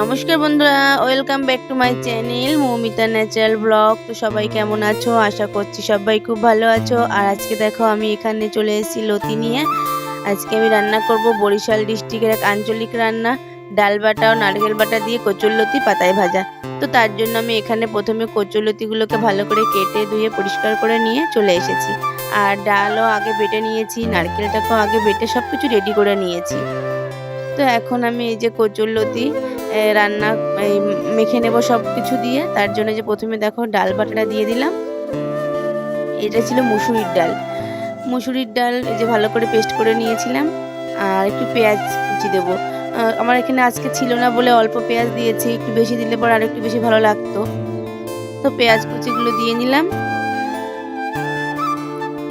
নমস্কার বন্ধুরা welcome back to my channel Moumita natural blog তো সবাই কেমন আছো? আশা করছি সবাই খুব ভালো আছো। আর আজকে দেখো আমি এখানে চলে এসেছি লতি নিয়ে। আজকে আমি রান্না করব বরিশাল ডিস্ট্রিক্টের এক আঞ্চলিক রান্না ডাল বাটা ও নারকেল বাটা দিয়ে কচুরলতি পাতায় ভাজা। তো তার জন্য আমি এখানে প্রথমে কচুরলতিগুলোকে ভালো করে কেটে ধুয়ে পরিষ্কার করে নিয়ে চলে এসেছি। আর ডালও আগে বেটে নিয়েছি নারকেলটাকেও আগে বেটে সব কিছু রেডি করে নিয়েছি। তো এখন আমি এই যে কচুরলতি এ, রান্না মেখে নেব সব কিছু দিয়ে। তার জন্য যে প্রথমে দেখো ডাল বাটাটা দিয়ে দিলাম। এটা ছিল মুসুরির ডাল। মুসুরির ডাল যে ভালো করে পেস্ট করে নিয়েছিলাম। আর একটু পেঁয়াজ কুচি দেবো। আমার এখানে আজকে ছিল না বলে অল্প পেঁয়াজ দিয়েছি। একটু বেশি দিলে পর আর একটু বেশি ভালো লাগতো। তো পেঁয়াজ কুচিগুলো দিয়ে নিলাম।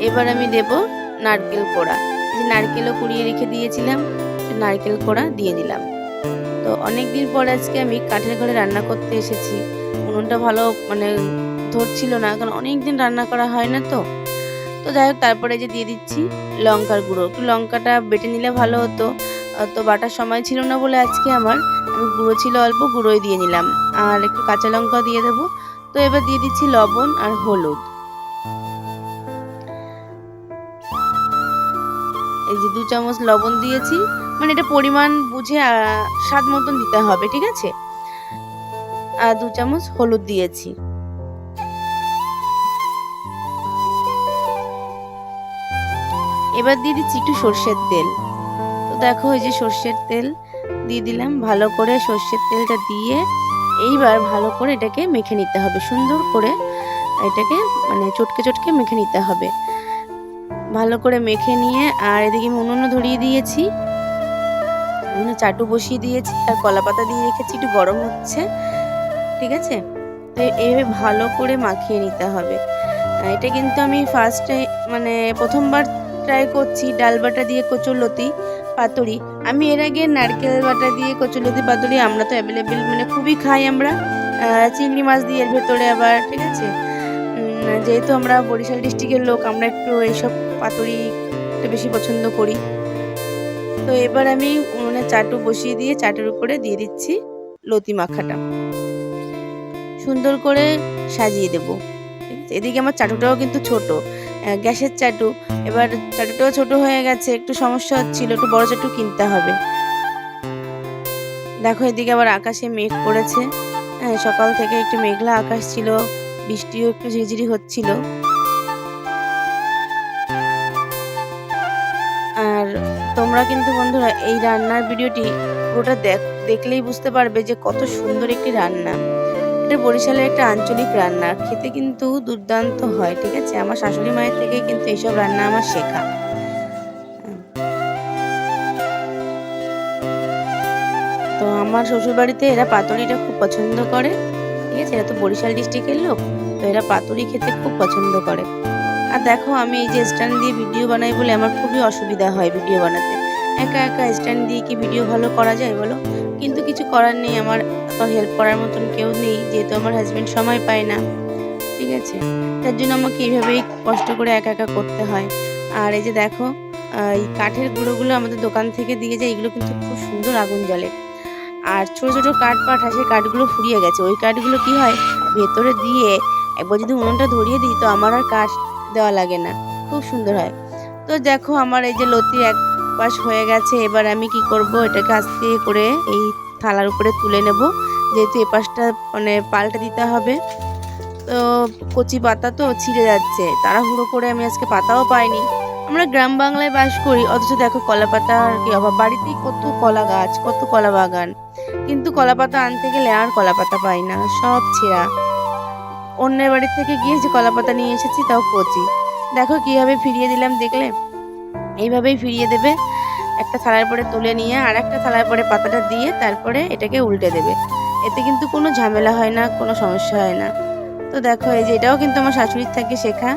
এবার আমি দেব নারকেল কোড়া। যে নারকেলও কুড়িয়ে রেখে দিয়েছিলাম। নারকেল কোড়া দিয়ে দিলাম। তো অনেক দিন পর আজকে আমি কাঠের ঘরে রান্না করতে এসেছি। উনুনটা ভালো মানে ধরছিল না, কারণ অনেক দিন রান্না করা হয় না তো। তো যাই হোক, তারপরে যে দিয়ে দিচ্ছি লঙ্কার গুঁড়ো। একটু লঙ্কাটা বেটে নিলে ভালো হতো। তো বাটার সময় ছিল না বলে আজকে আমার। আমি গুঁড়ো ছিল অল্প, গুঁড়োই দিয়ে নিলাম। আর একটু কাঁচা লঙ্কা দিয়ে দেবো। তো এবার দিয়ে দিচ্ছি লবণ আর হলুদ। এই যে দু চামচ লবণ দিয়েছি মানে এটা পরিমাণ বুঝে স্বাদ মতন দিতে হবে, ঠিক আছে? আর দু চামচ হলুদ দিয়েছি। এবার দিয়ে দিচ্ছি একটু সর্ষের তেল। তো দেখো, এই যে সর্ষের তেল দিয়ে দিলাম, ভালো করে সর্ষের তেলটা দিয়ে এইবার ভালো করে এটাকে মেখে নিতে হবে। সুন্দর করে এটাকে মানে চটকে চটকে মেখে নিতে হবে। ভালো করে মেখে নিয়ে, আর এদিকে আমি উনুনও ধরিয়ে দিয়েছি। উনুনে চাটু বসিয়ে দিয়েছি, আর কলা পাতা দিয়ে রেখেছি, একটু গরম হচ্ছে, ঠিক আছে? তো এইভাবে ভালো করে মাখিয়ে নিতে হবে। এটা কিন্তু আমি ফার্স্টে মানে প্রথমবার ট্রাই করছি, ডাল বাটা দিয়ে কচুরলতি পাতুরি। আমি এর আগে নারকেল বাটা দিয়ে কচুরলতি পাতুরি আমরা তো অ্যাভেলেবেল মানে খুবই খাই আমরা। চিংড়ি মাছ দিয়ে এর ভেতরে আবার, ঠিক আছে? যেহেতু আমরা বরিশাল ডিস্ট্রিক্টের লোক, আমরা একটু এইসব পাতুরি একটু বেশি পছন্দ করি। তো এবার আমি মানে চাটু বসিয়ে দিয়ে, চাটুর উপরে দিয়ে দিচ্ছি লতি মাখাটা। সুন্দর করে সাজিয়ে দেব। এদিকে আমার চাটুটাও কিন্তু ছোট গ্যাসের চাটু। এবার চাটুটাও ছোট হয়ে গেছে, একটু সমস্যা হচ্ছিল, একটু বড় চাটু কিনতে হবে। দেখো, এদিকে আবার আকাশে মেঘ পড়েছে। হ্যাঁ সকাল থেকে একটু মেঘলা আকাশ ছিল। বৃষ্টিও একটু ঝিরিঝিরি হচ্ছিল। আর তোমরা কিন্তু বন্ধুরা এই রান্নার ভিডিওটি পুরোটা দেখ, দেখলেই বুঝতে পারবে যে কত সুন্দর একটি রান্না। এটা বরিশালের একটা আঞ্চলিক রান্না, খেতে কিন্তু দুর্দান্ত হয়, ঠিক আছে? আমার শাশুড়ি মায়ের থেকে কিন্তু এইসব রান্না আমার শেখা। তো আমার শ্বশুর বাড়িতে এরা পাতুরিটা খুব পছন্দ করে। ঠিক আছে এরা তো বরিশাল ডিস্ট্রিক্টের লোক, তো এরা পাতুরি খেতে খুব পছন্দ করে। আর দেখো, আমি এই যে স্ট্যান্ড দিয়ে ভিডিও বানাই বলে আমার খুবই অসুবিধা হয় ভিডিও বানাতে। একা একা স্ট্যান্ড দিয়ে কি ভিডিও ভালো করা যায় বলো? কিন্তু কিছু করার নেই, আমার হেল্প করার মতন কেউ নেই, যেহেতু আমার হাজব্যান্ড সময় পায় না। ঠিক আছে? তার জন্য আমাকে এইভাবেই কষ্ট করে একা একা করতে হয়। আর এই যে দেখো এই কাঠের গুঁড়োগুলো আমাদের দোকান থেকে দিয়ে যায়, এগুলো কিন্তু খুব সুন্দর আগুন জ্বলে। আর ছোট ছোট কাঠ পাঠা, সেই কাঠগুলো ফুরিয়ে গেছে। ওই কাঠগুলো কি হয়? ভেতরে দিয়ে একবার যদি উনুনটা ধরিয়ে দিই, তো আমার আর কাঠ দেওয়া লাগে না। খুব সুন্দর হয়। তো দেখো আমার এই যে লতির এক পাশ হয়ে গেছে, এবার আমি কি করব? এটাকে আস্তে করে এই থালার উপরে তুলে নেব। যেহেতু এ পাশটা মানে পাল্টে দিতে হবে। তো কচি পাতা তো ছিঁড়ে যাচ্ছে। তাড়াহুড়ো করে আমি আজকে পাতাও পাইনি। আমরা গ্রাম বাংলায় বাস করি। অথচ দেখো কলা পাতার কি অভাব। বাড়িতেই কত কলা গাছ, কত কলা বাগান। কিন্তু কলা পাতা আনতে গেলে আর কলা পাতা পাই না, সব ছেঁড়া। অন্যের বাড়ি থেকে গিয়ে যে কলা পাতা নিয়ে এসেছি তাও কচি। দেখো কীভাবে ফিরিয়ে দিলাম দেখলে? এইভাবেই ফিরিয়ে দেবে, একটা থালার পরে তুলে নিয়ে আর একটা থালার পরে পাতাটা দিয়ে তারপরে এটাকে উল্টে দেবে। এতে কিন্তু কোনো ঝামেলা হয় না, কোনো সমস্যা হয় না। তো দেখো, এই যে এটাও কিন্তু আমার শাশুড়ির থেকে শেখা।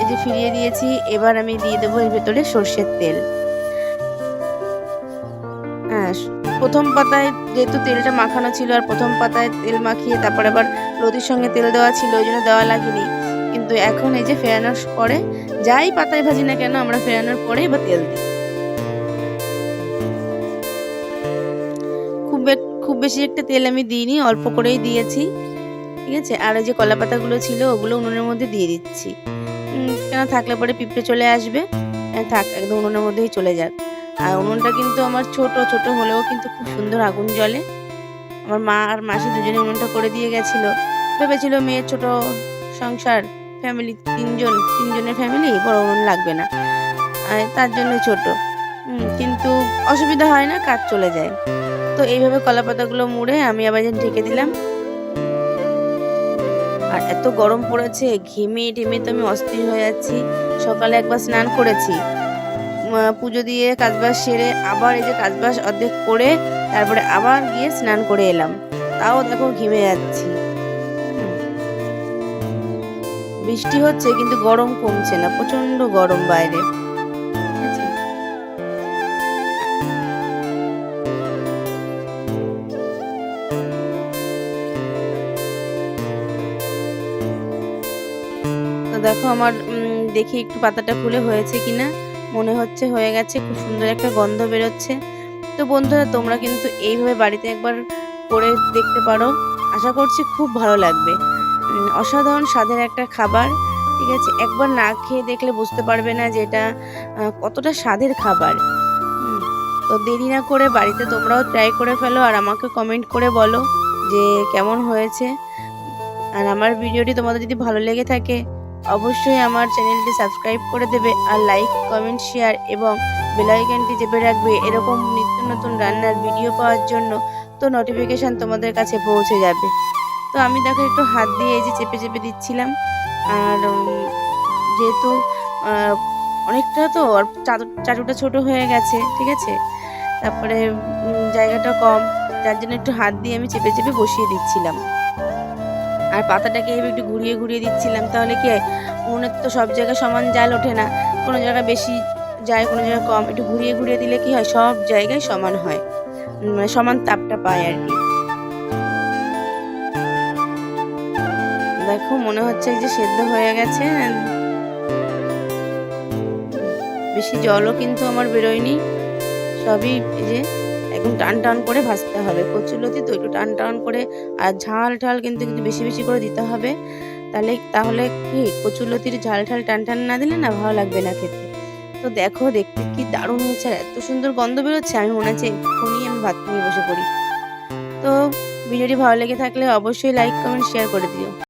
এই যে ফিরিয়ে দিয়েছি, এবার আমি দিয়ে দেবো এর ভেতরে সর্ষের তেল। প্রথম পাতায় যেহেতু তেলটা মাখানো ছিল আর প্রথম পাতায় তেল মাখিয়ে তারপর আবার লতির সঙ্গে তেল দেওয়া ছিল ওই জন্য দেওয়া লাগেনি। কিন্তু এখন এই যে ফেরানোর পরে যাই পাতায় ভাজি না কেন আমরা ফেরানোর পরে এবার তেল দিই। খুব খুব বেশি একটা তেল আমি দিইনি অল্প করেই দিয়েছি ঠিক আছে? আর ওই যে কলা পাতাগুলো ছিল ওগুলো উনুনের মধ্যে দিয়ে দিচ্ছি। কেন থাকলে পরে পিঁপড়ে চলে আসবে? আহ, থাক একদম উনুনের মধ্যেই চলে যাক আর উনুনটা কিন্তু আমার ছোট ছোট হলেও কিন্তু খুব সুন্দর আগুন জ্বলে। আমার মা আর মাসি দুজনে উনুনটা করে দিয়ে গেছিল। ভেবেছিল মেয়ের ছোট সংসার ফ্যামিলি তিনজন, তিনজনের ফ্যামিলি বড় উনুন লাগবে না। তার জন্য ছোট। কিন্তু অসুবিধা হয় না, কাজ চলে যায়। তো এইভাবে কলা পাতাগুলো মুড়ে আমি আবার যেন ঢেকে দিলাম। আর এত গরম পড়েছে ঘেমে টেমে তো আমি অস্থির হয়ে যাচ্ছি। সকালে একবার স্নান করেছি। পুজো দিয়ে কাজবাজ সেরে আবার এই যে কাজবাজ অর্ধেক করে তারপরে আবার গিয়ে স্নান করে এলাম। তাও দেখো ঘিমে যাচ্ছি। বৃষ্টি হচ্ছে কিন্তু গরম কমছে না প্রচণ্ড গরম বাইরে। দেখো আমার দেখি একটু পাতাটা খুলে হয়েছে কিনা। মনে হচ্ছে হয়ে গেছে, খুব সুন্দর একটা গন্ধ বেরোচ্ছে। তো বন্ধুরা, তোমরা কিন্তু এইভাবে বাড়িতে একবার করে দেখতে পারো। আশা করছি খুব ভালো লাগবে। অসাধারণ স্বাদের একটা খাবার, ঠিক আছে? একবার না খেয়ে দেখলে বুঝতে পারবে না যে এটা কতটা স্বাদের খাবার। তো দেরি না করে বাড়িতে তোমরাও ট্রাই করে ফেলো আর আমাকে কমেন্ট করে বলো যে কেমন হয়েছে। আর আমার ভিডিওটি তোমাদের যদি ভালো লেগে থাকে অবশ্যই আমার চ্যানেলটি সাবস্ক্রাইব করে দেবে আর লাইক, কমেন্ট, শেয়ার এবং বেলাইকনটি চেপে রাখবে এরকম নিত্য নতুন রান্নার ভিডিও পাওয়ার জন্য তো নোটিফিকেশান তোমাদের কাছে পৌঁছে যাবে। তো আমি দেখো একটু হাত দিয়ে এই যে চেপে চেপে দিচ্ছিলাম আর যেহেতু অনেকটা তো আর চাটু- চাটুটা ছোট হয়ে গেছে, ঠিক আছে? তারপরে জায়গাটা কম, যার জন্য একটু হাত দিয়ে আমি চেপে চেপে বসিয়ে দিচ্ছিলাম। আর পাতাটাকে এভাবে একটু ঘুরিয়ে ঘুরিয়ে দিচ্ছিলাম, তাহলে কি উনুনের তো সব জায়গায় সমান জাল ওঠে না। কোনো জায়গায় বেশি যায়, কোনো জায়গায় কম। একটু ঘুরিয়ে ঘুরিয়ে দিলে কি হয়? সব জায়গায় সমান হয়। মানে সমান তাপটা পায় আর কি। দেখো, মনে হচ্ছে যে সেদ্ধ হয়ে গেছে। বেশি জলও কিন্তু আমার বেরোয়নি। সবই এই যে একদম টান টান করে ভাজতে হবে। কচুলতি তো একটু টান টান করে, আর ঝাল ঠাল কিন্তু কিন্তু বেশি বেশি করে দিতে হবে। তাহলে তাহলে কি? কচুলতির ঝাল ঠাল টান টান না দিলে না ভালো লাগবে না খেতে। তো দেখো, দেখতে কি দারুণ হয়েছে। আর এত সুন্দর গন্ধ বেরোচ্ছে, আমি মনে হচ্ছে এক্ষুনি আমি ভাত নিয়ে বসে পড়ি। তো ভিডিওটি ভালো লেগে থাকলে অবশ্যই লাইক কমেন্ট শেয়ার করে দিও।